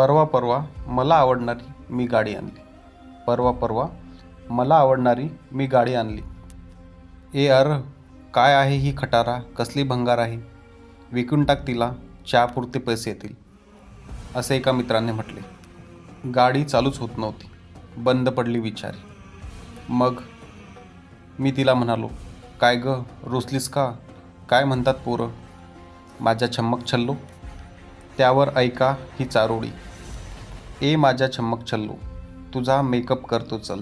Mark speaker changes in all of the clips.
Speaker 1: परवा परवा मला आवडणारी मी गाडी आणली. परवा परवा मला आवडणारी मी गाडी आणली. ए अर काय आहे ही खटारा? कसली भंगार आहे? विकून टाक तिला चहापुरते पैसे येतील. असे एका मित्राने म्हटले. गाडी चालूच होत नव्हती. बंद पडली विचारी मग मी तिला म्हणालो काय ग रुसलीस का? काय म्हणतात पोरं? माझ्या छम्मक छल्लो? त्यावर ऐका ही चारोळी ए माझ्या छम्मक छल्लो तुझा मेकअप करतो चल.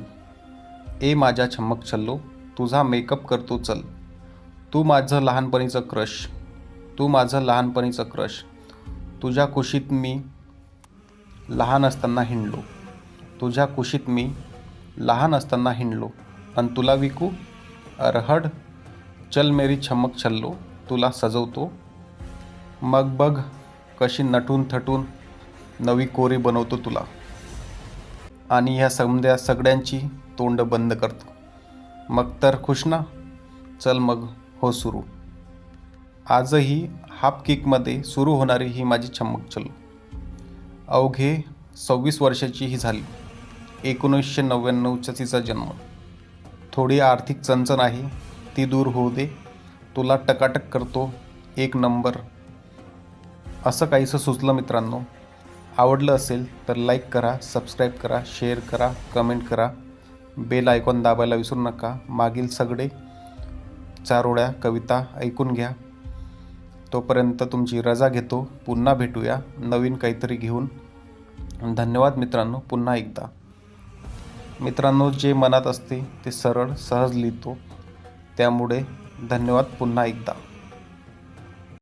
Speaker 1: ए माझ्या छम्मक छल्लो तुझा मेकअप करतो चल. तू माझं लहानपणीचं क्रश तू माझं लहानपणीचं क्रश. तुझ्या कुशीत मी लहान असताना हिंडलो. तुझ्या कुशीत मी लहान असताना हिंडलो. आणि तुला विकू? अरहड? चल मेरी छमक छल्लो तुला सजवतो. मग बघ कशी नटून थटून नवी कोरी बनवतो तुला. आणि ह्या समद्या सगळ्यांची तोंड बंद करतो. मग तर खुश ना? चल मग हो सुरू. आजही हाफ किकमध्ये सुरू होणारी ही माझी छमक चल. अवघे सव्वीस वर्षाची ही झाली. एकोणीसशे नव्याण्णवचा तिचा जन्म. थोडी आर्थिक चणचण आहे ती दूर होऊ दे. तुला टकाटक करतो एक नंबर. असं काहीसं सुचलं मित्रांनो. आवडलं असेल तर लाईक करा सबस्क्राईब करा शेअर करा कमेंट करा. बेल आयकॉन दाबायला विसरू नका. मागील सगळे चारोळ्या कविता ऐकून घ्या. तोपर्यंत तुमची रजा घेतो. पुन्हा भेटूया नवीन काहीतरी घेऊन. धन्यवाद मित्रांनो. पुन्हा एकदा. मित्रांनो जे मनात असते ते सरळ सहज लिहितो. त्यामुळे धन्यवाद. पुन्हा एकदा.